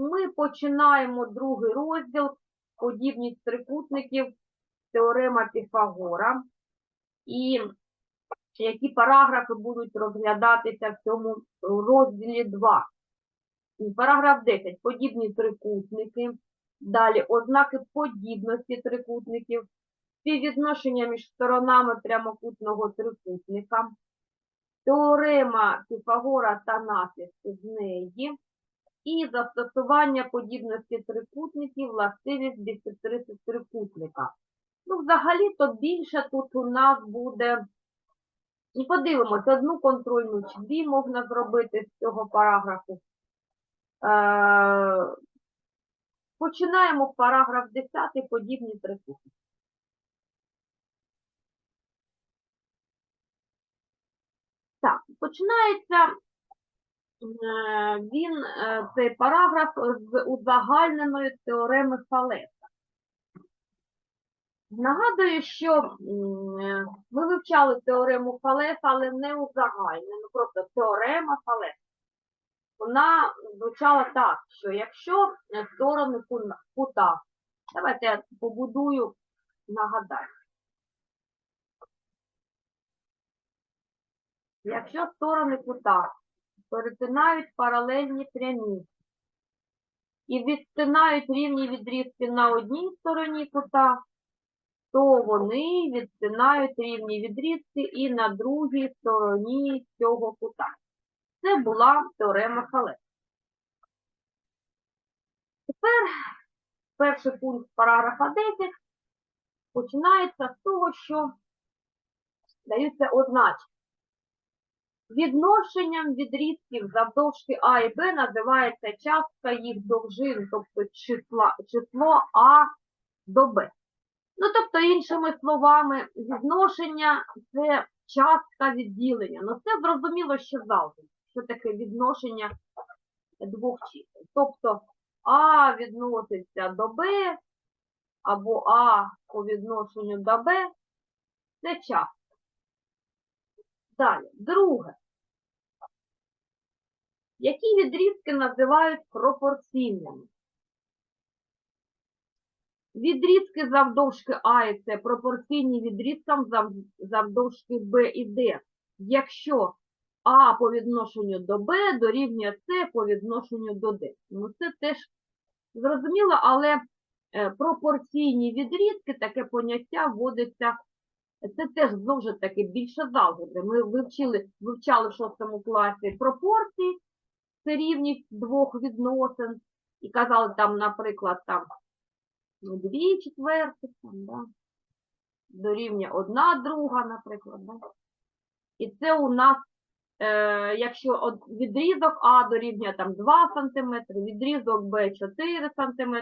ми починаємо другий розділ подібність трикутників теорема Піфагора. І які параграфи будуть розглядатися в цьому розділі 2. Параграф 10. Подібні трикутники. Далі ознаки подібності трикутників, співвідношення між сторонами прямокутного трикутника, теорема Піфагора та наслідки з неї, і застосування подібності трикутників, властивість бісектриси трикутника. Ну, взагалі-то більше тут у нас буде. І подивимося, одну контрольну чи дві можна зробити з цього параграфу. Е, Починаємо параграф 10, подібні трикутники. Так, починається він, е, цей параграф з узагальненої теореми Фалеса. Нагадую, що е, ми вивчали теорему Фалеса, але не узагальнену, просто теорема Фалеса. Вона звучала так, що якщо е, сторони кута, давайте я побудую, нагадаю. Якщо сторони кута перетинають паралельні прямі і відтинають рівні відрізки на одній стороні кута, то вони відтинають рівні відрізки і на другій стороні цього кута. Це була теорема Фалеса. Тепер перший пункт параграфа 10 починається з того, що даються означення. Відношенням відрізків завдовжки А і Б називається частка їх довжин, тобто числа, число А до Б. Ну, тобто, іншими словами, відношення це частка відділення. Ну, це зрозуміло, що завжди, що таке відношення двох чисел. Тобто А відноситься до Б, або А по відношенню до Б, це частка. Далі, друге. Які відрізки називають пропорційними? Відрізки завдовжки А і С пропорційні відрізкам завдовжки Б і Д. Якщо А по відношенню до Б дорівнює С по відношенню до Д. Ну це теж зрозуміло, але е, пропорційні відрізки, таке поняття вводиться, це теж знову ж таки більше з. Ми вивчили, вивчали в шостому класі пропорції, це рівність двох відносин, і казали там, наприклад, там ну, дві четвертих, там, да, дорівнює одна друга, наприклад. Да. І це у нас, е, якщо відрізок А дорівнює там 2 см, відрізок Б 4 см,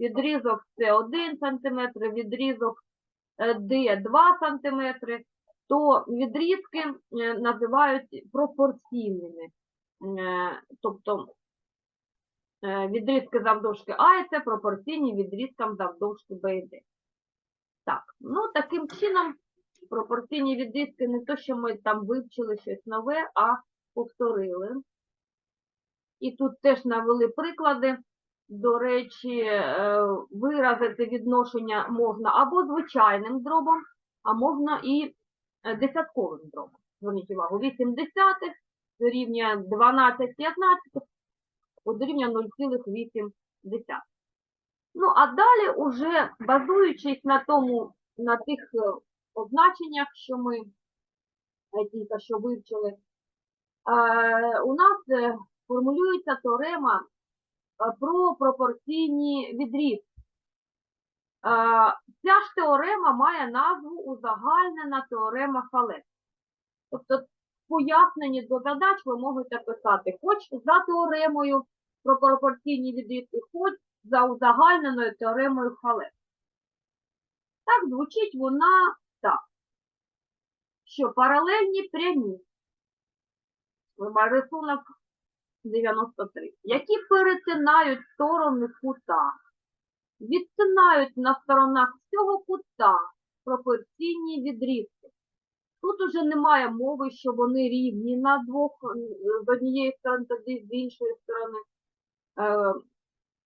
відрізок С 1 см, відрізок е, Д 2 см, то відрізки е, називають пропорційними. Е, Тобто е, відрізки завдовжки А і С пропорційні відрізкам завдовжки Б і Д. Так, ну таким чином пропорційні відрізки не то, що ми там вивчили щось нове, а повторили. І тут теж навели приклади. До речі, е, виразити відношення можна або звичайним дробом, а можна і десятковим дробом. Зверніть увагу, 8 десятих дорівнює 12 15, дорівнює 0,8. Ну, а далі, уже базуючись на тому, на тих е, означеннях, що ми е, тільки що вивчили, е, у нас формулюється теорема про пропорційні відрізки. Е, Ця ж теорема має назву узагальнена теорема Фалеса. Тобто в поясненні до задач ви можете писати хоч за теоремою про пропорційні відрізки, хоч за узагальненою теоремою Фалеса. Так звучить вона так, що паралельні прямі, рисунок 93, які перетинають сторони кута, відтинають на сторонах цього кута пропорційні відрізки. Тут уже немає мови, що вони рівні на двох, е, з однієї сторони, тоді з іншої сторони. Е,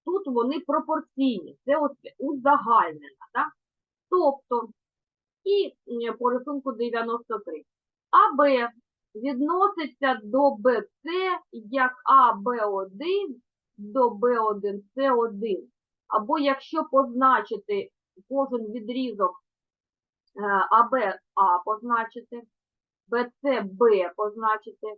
тут вони пропорційні. Це от узагальнена, так? Тобто, і по рисунку 93. АБ відноситься до БЦ як АБ1 до Б1С1. Або якщо позначити кожен відрізок АБ А позначити, БЦ Б позначити,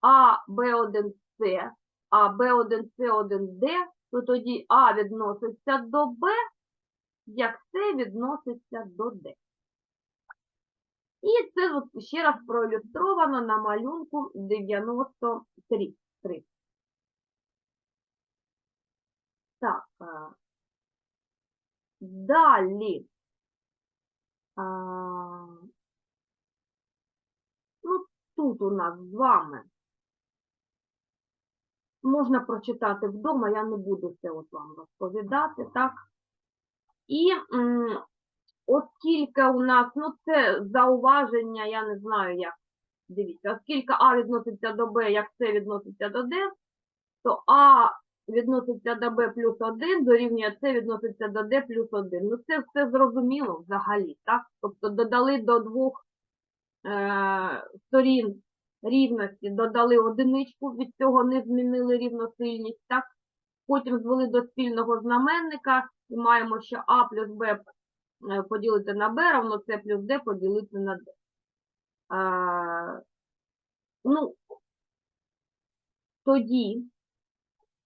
А Б1С, а Б1С1Д, то тоді А відноситься до Б, як С відноситься до Д. І це ще раз проілюстровано на малюнку 93. Три. Так. Далі. А, Ну, тут у нас з вами. Можна прочитати вдома, я не буду це от вам розповідати, так? І м, оскільки у нас, ну це зауваження, я не знаю як. Дивіться, оскільки А відноситься до Б, як С відноситься до Д, то А відноситься до Б плюс 1, дорівнює С відноситься до Д плюс 1. Ну це все зрозуміло взагалі, так? Тобто додали до двох е, сторін рівності, додали одиничку, від цього не змінили рівносильність, так? Потім звели до спільного знаменника і маємо, що А плюс Б е, поділити на Б, равно С плюс Д поділити на Д. Е, ну, тоді,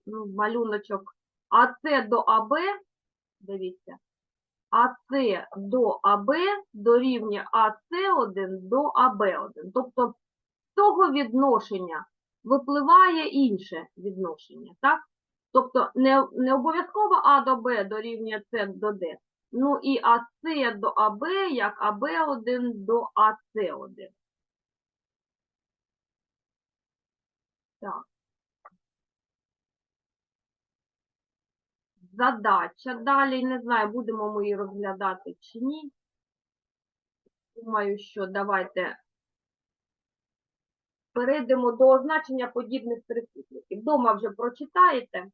ну, малюночок, АС до АБ, дивіться, АС до АБ дорівнює АС1 до АБ1. Тобто з того відношення випливає інше відношення, так? Тобто не, не обов'язково А до Б дорівнює С до Д. Ну і АС до АБ як АБ1 до АС1. Так. Задача. Далі, не знаю, будемо ми її розглядати чи ні. Думаю, що давайте перейдемо до означення подібних трикутників. Дома вже прочитаєте,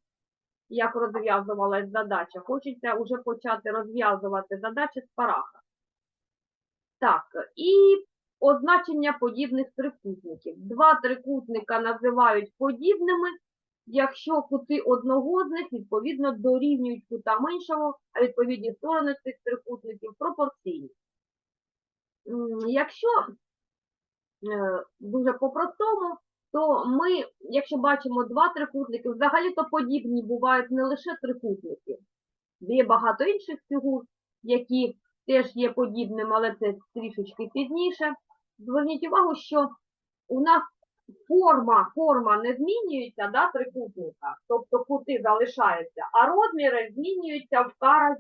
як розв'язувалась задача. Хочеться вже почати розв'язувати задачі з параха. Так, і означення подібних трикутників. Два трикутника називають подібними, якщо кути одного з них відповідно дорівнюють кутам іншого, а відповідні сторони цих трикутників пропорційні. Якщо е, дуже по-простому, то ми, якщо бачимо два трикутники, взагалі-то подібні бувають не лише трикутники. Є багато інших фігур, які теж є подібними, але це трішечки пізніше. Зверніть увагу, що у нас форма, форма не змінюється, да, трикутника, тобто кути залишаються, а розміри змінюються в К.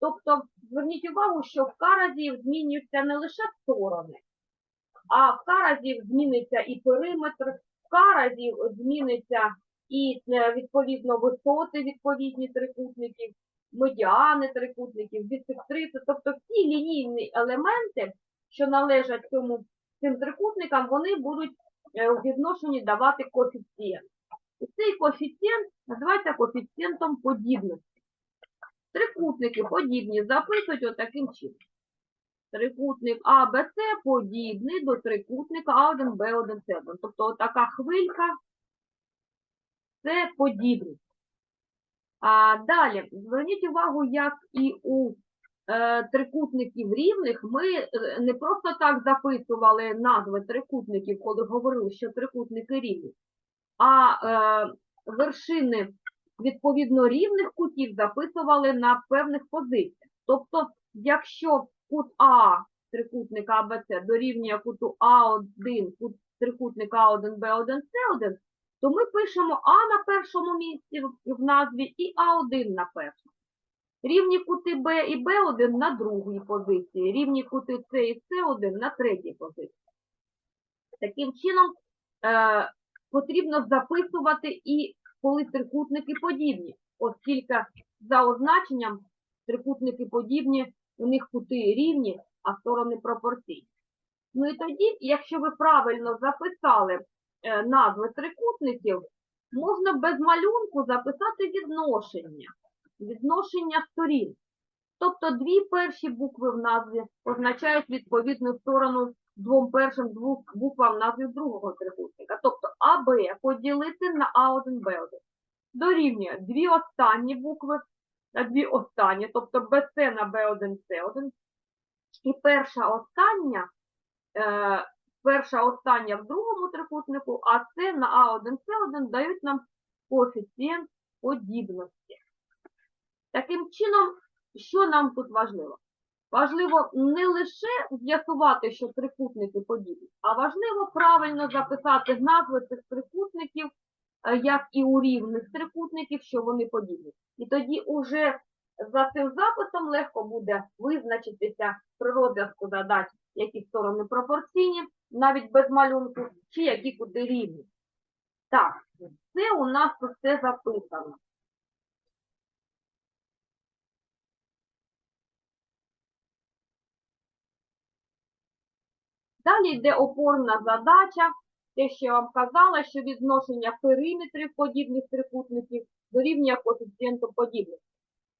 Тобто, зверніть увагу, що в К разів змінюються не лише сторони, а в К разів зміниться і периметр, в К разів зміниться і е, відповідно висоти відповідні трикутників, медіани трикутників, бісектриси, тобто всі лінійні елементи, що належать цьому цим трикутникам, вони будуть у відношенні давати коефіцієнт. І цей коефіцієнт називається коефіцієнтом подібності. Трикутники подібні записують отаким чином. Трикутник АБЦ подібний до трикутника А1, Б1, С1. Тобто така хвилька це подібність. А далі, зверніть увагу, як і у е, трикутників рівних, ми е, не просто так записували назви трикутників, коли говорили, що трикутники рівні, а е, вершини відповідно рівних кутів записували на певних позиціях. Тобто, якщо кут А трикутника АБЦ дорівнює куту А1, кут трикутника А1, Б1, С1, то ми пишемо А на першому місці в назві і А1 на першому. Рівні кути Б і Б1 на другій позиції, рівні кути С і С1 на третій позиції. Таким чином, е, потрібно записувати і коли трикутники подібні, оскільки за означенням трикутники подібні, у них кути рівні, а сторони пропорційні. Ну і тоді, якщо ви правильно записали е, назви трикутників, можна без малюнку записати відношення, відношення сторін. Тобто дві перші букви в назві означають відповідну сторону двом першим буквам назві другого трикутника. Тобто АБ поділити на А1, Б1. Дорівнює дві останні букви на дві останні, тобто БЦ на Б1, С1. І перша остання, е, перша остання в другому трикутнику, а С на А1, С1 дають нам коефіцієнт подібності. Таким чином, що нам тут важливо? Важливо не лише з'ясувати, що трикутники подібні, а важливо правильно записати назви цих трикутників, е, як і у рівних трикутників, що вони подібні. І тоді уже за цим записом легко буде визначитися при розв'язку задач, які сторони пропорційні, навіть без малюнку, чи які куди рівні. Так, це у нас все записано. Далі йде опорна задача, те, що я вам казала, що відношення периметрів подібних трикутників дорівнює коефіцієнту подібності.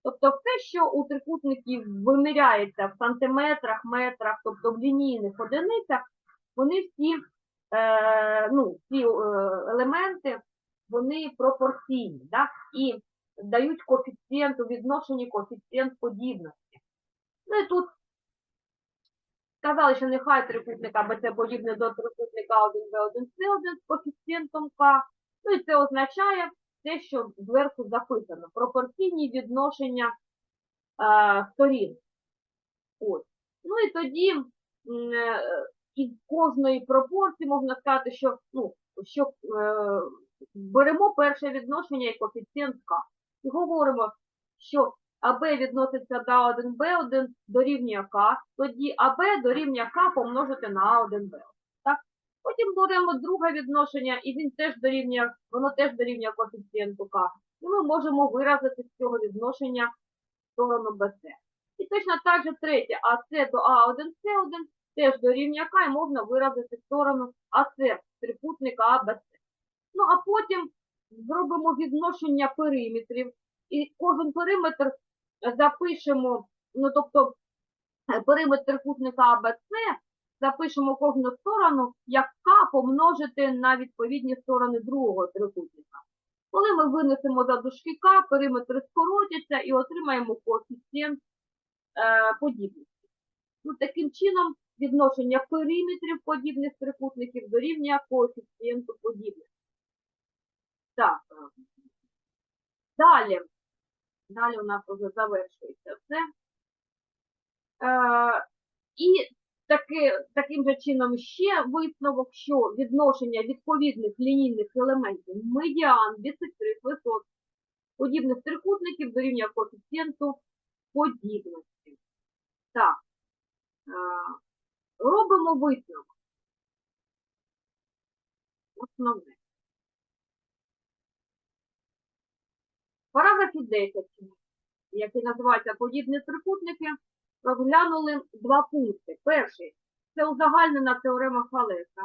Тобто все, що у трикутників виміряється в сантиметрах, метрах, тобто в лінійних одиницях, вони всі, е, ну, ці е, елементи, вони пропорційні, да? і дають коефіцієнт у відношенні коефіцієнт подібності. Ну і тут Сказали, що нехай трикутник АБЦ подібне до трикутника 1В1С1 з коефіцієнтом К. Ну і це означає те, що зверху записано. Пропорційні відношення е, сторін. Ось. Ну і тоді е, із кожної пропорції можна сказати, що, ну, що е, беремо перше відношення і коефіцієнт К. І говоримо, що АБ відноситься до А1, Б1 дорівнює К, тоді АБ дорівнює К помножити на А1, Б1. Так? Потім беремо друге відношення, і він теж дорівнює, воно теж дорівнює коефіцієнту К. І ми можемо виразити з цього відношення сторону БЦ. І точно так же третє, АС до А1, С1 теж дорівнює К, і можна виразити сторону АС трикутника АБЦ. Ну, а потім зробимо відношення периметрів, і кожен периметр запишемо, ну тобто е, периметр трикутника АБЦ, запишемо кожну сторону, як К помножити на відповідні сторони другого трикутника. Коли ми винесемо за дужки К, периметри скоротяться і отримаємо коефіцієнт е, подібності. Ну, таким чином, відношення периметрів подібних трикутників дорівнює коефіцієнту подібності. Так. е, Далі. Далі у нас вже завершується все. Е, і таки, таким же чином ще висновок, що відношення відповідних лінійних елементів медіан, бісектрис, висот подібних трикутників дорівнює коефіцієнту подібності. Так. Е, робимо висновок. Основне. Параграфі 10, який називається подібні трикутники, розглянули два пункти. Перший це узагальнена теорема Фалеса,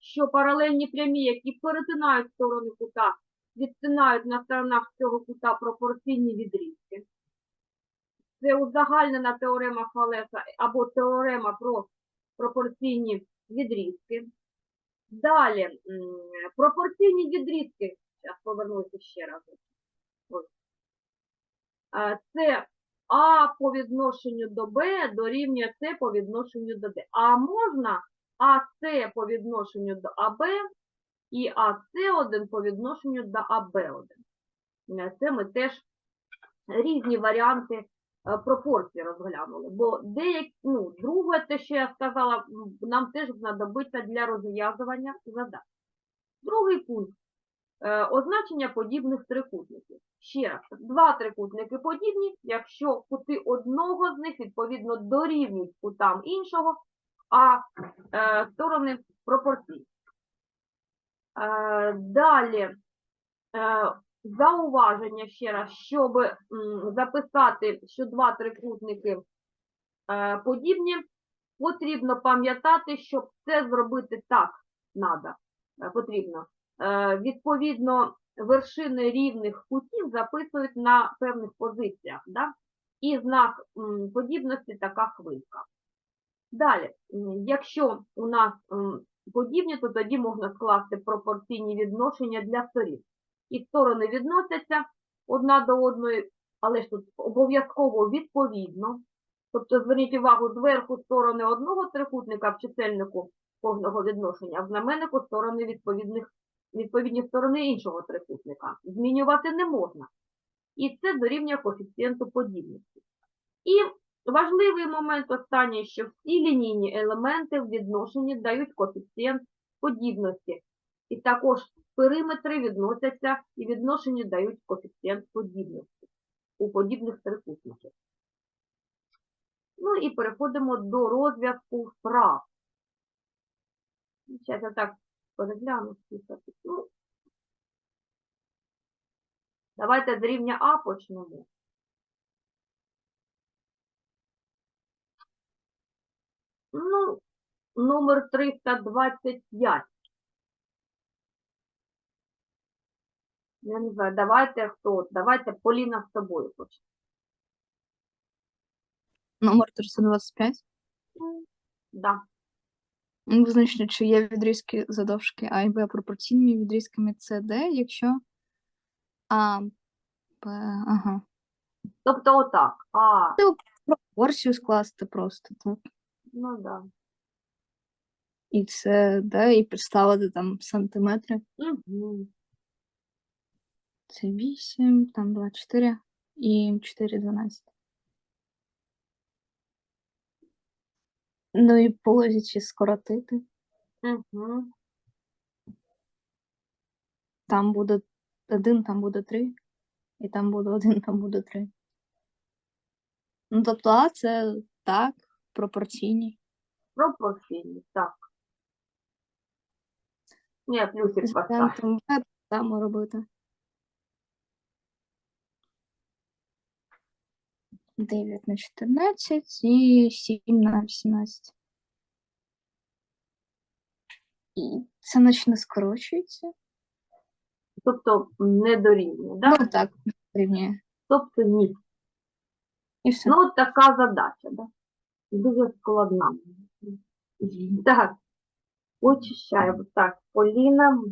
що паралельні прямі, які перетинають сторони кута, відтинають на сторонах цього кута пропорційні відрізки. Це узагальнена теорема Фалеса або теорема про пропорційні відрізки. Далі, пропорційні відрізки, зараз повернуся ще раз. Е, Це А по відношенню до Б дорівнює С по відношенню до Д. А можна АС по відношенню до АБ і АС1 по відношенню до АБ1. Е, Це ми теж різні варіанти е, пропорцій розглянули. Бо деякі, ну, друге, те, що я сказала, нам теж знадобиться для розв'язування задач. Другий пункт. Е, Означення подібних трикутників. Ще раз, два трикутники подібні, якщо кути одного з них відповідно дорівнюють кутам іншого, а е, сторони пропорційні. Е, далі е, зауваження ще раз, щоб м, записати, що два трикутники е, подібні, потрібно пам'ятати, щоб це зробити так е, потрібно. Е, відповідно вершини рівних кутів записують на певних позиціях. Да? І знак подібності така хвилька. Далі, якщо у нас подібні, то тоді можна скласти пропорційні відношення для сторін. І сторони відносяться одна до одної, але ж тут обов'язково відповідно. Тобто зверніть увагу, зверху сторони одного трикутника в чисельнику кожного відношення, а в знаменнику сторони відповідних, відповідні сторони іншого трикутника. Змінювати не можна. І це дорівнює коефіцієнту подібності. І важливий момент останній, що всі лінійні елементи в відношенні дають коефіцієнт подібності. І також периметри відносяться і відношенні дають коефіцієнт подібності у подібних трикутників. Ну і переходимо до розв'язку вправ. Зараз я так перегляну списати. Ну, давайте з рівня А почнемо. Ну, номер 325. Я не знаю, давайте хто? Давайте Поліна з тобою почнемо. Номер 325. Да. Ну, Визначено, чи є відрізки задовжки А і Б пропорційними відрізками С, Д, якщо А, Б, ага. Тобто отак. А, Пропорцію скласти просто, так. ну да. І С, Д, і підставити там сантиметри. Угу. Це 8, там 24 і 4, 12. Ну і по скоротити. Угу. Там буде 1, там буде 3, і там буде 1, там буде 3. Ну, тобто А це так, пропорційні. Пропорційні, так. Ні, плюсик так само робити. 9 на 14 і 7 на 18. І це наче не скорочується. Тобто не дорівнює, да? Ну так, рівнює. Тобто ні. І все. Ну, от така задача, да? Дуже складна. Так, очищаємо. Так, Поліна